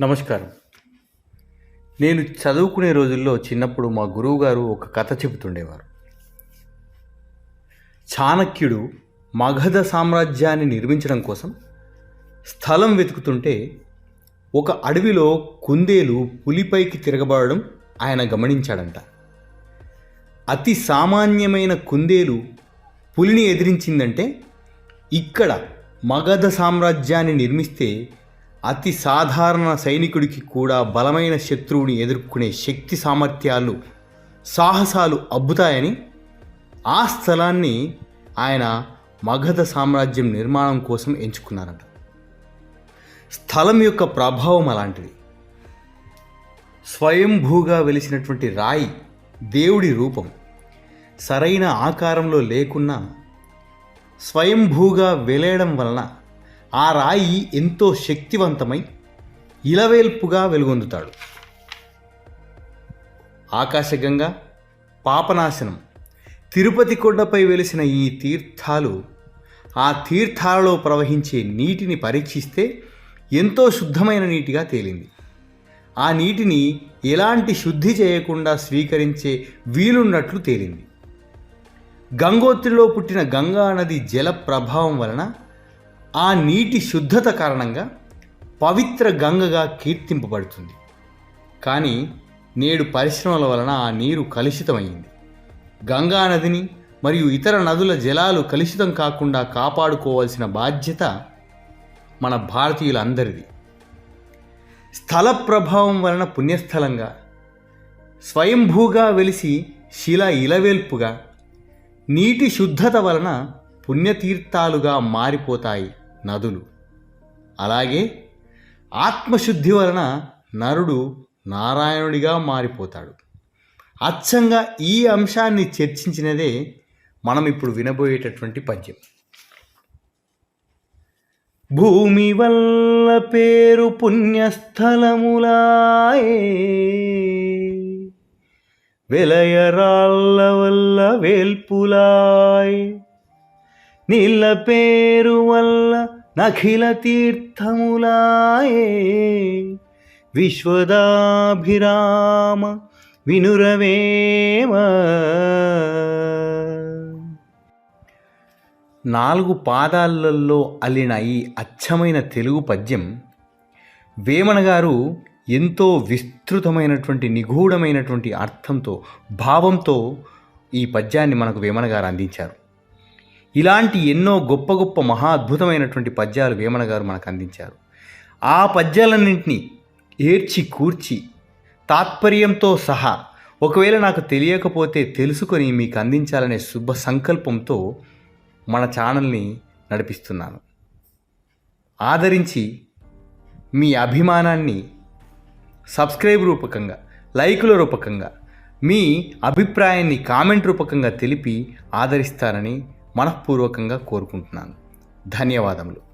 నమస్కారం. నేను చదువుకునే రోజుల్లో చిన్నప్పుడు మా గురువుగారు ఒక కథ చెబుతుండేవారు. చాణక్యుడు మగధ సామ్రాజ్యాన్ని నిర్మించడం కోసం స్థలం వెతుకుతుంటే ఒక అడవిలో కుందేలు పులిపైకి తిరగబడడం ఆయన గమనించాడంట. అతి సామాన్యమైన కుందేలు పులిని ఎదిరించిందంటే ఇక్కడ మగధ సామ్రాజ్యాన్ని నిర్మిస్తే అతి సాధారణ సైనికుడికి కూడా బలమైన శత్రువుని ఎదుర్కొనే శక్తి సామర్థ్యాలు సాహసాలు అబ్బుతాయని ఆ స్థలాన్ని ఆయన మగధ సామ్రాజ్యం నిర్మాణం కోసం ఎంచుకున్నారట. స్థలం యొక్క ప్రభావం అలాంటిది. స్వయంభూగా వెలిసినటువంటి రాయి దేవుడి రూపం. సరైన ఆకారంలో లేకున్నా స్వయంభూగా వెలేయడం వలన ఆ రాయి ఎంతో శక్తివంతమై ఇలవేల్పుగా వెలుగొందుతాడు. ఆకాశగంగా పాపనాశనం. తిరుపతి కొండపై వెలిసిన ఈ తీర్థాలు ఆ తీర్థాలలో ప్రవహించే నీటిని పరీక్షిస్తే ఎంతో శుద్ధమైన నీటిగా తేలింది. ఆ నీటిని ఎలాంటి శుద్ధి చేయకుండా స్వీకరించే వీలున్నట్లు తేలింది. గంగోత్రిలో పుట్టిన గంగా నది జల ప్రభావం వలన ఆ నీటి శుద్ధత కారణంగా పవిత్ర గంగగా కీర్తింపబడుతుంది. కానీ నేడు పరిశ్రమల వలన ఆ నీరు కలుషితమైంది. గంగా నదిని మరియు ఇతర నదుల జలాలు కలుషితం కాకుండా కాపాడుకోవాల్సిన బాధ్యత మన భారతీయులందరిది. స్థల ప్రభావం వలన పుణ్యస్థలంగా స్వయంభూగా వెలిసి శిల ఇలవేల్పుగా నీటి శుద్ధత వలన పుణ్యతీర్థాలుగా మారిపోతాయి. నదులు. అలాగే ఆత్మశుద్ధి వలన నరుడు నారాయణుడిగా మారిపోతాడు. అచ్చంగా ఈ అంశాన్ని చర్చించినదే మనం ఇప్పుడు వినబోయేటటువంటి పద్యం. భూమి వల్ల పేరు పుణ్యస్థలములాయే. వెలయరాళ్ళ వల్ల వేల్పులాయ్. నీళ్ళ పేరు వల్ల నఖిల తీర్థములాయే విశ్వదాభిరామ వినురవేమ నాలుగు పాదాలలో అల్లిన ఈ అచ్చమైన తెలుగు పద్యం వేమన గారు ఎంతో విస్తృతమైనటువంటి నిగూఢమైనటువంటి అర్థంతో భావంతో ఈ పద్యాన్ని మనకు వేమన గారు అందించారు ఇలాంటి ఎన్నో గొప్ప గొప్ప మహా అద్భుతమైనటువంటి పద్యాలు వేమన గారు మనకు అందించారు. ఆ పద్యాలన్నింటినీ ఏర్చి కూర్చి తాత్పర్యంతో సహా ఒకవేళ నాకు తెలియకపోతే తెలుసుకొని మీకు అందించాలనే శుభ సంకల్పంతో మన ఛానల్ని నడిపిస్తున్నాను. ఆదరించి మీ అభిమానాన్ని సబ్స్క్రైబ్ రూపకంగా లైకుల రూపకంగా మీ అభిప్రాయాన్ని కామెంట్ రూపకంగా తెలిపి ఆదరిస్తారని మనఃపూర్వకంగా కోరుకుంటున్నాను. ధన్యవాదములు.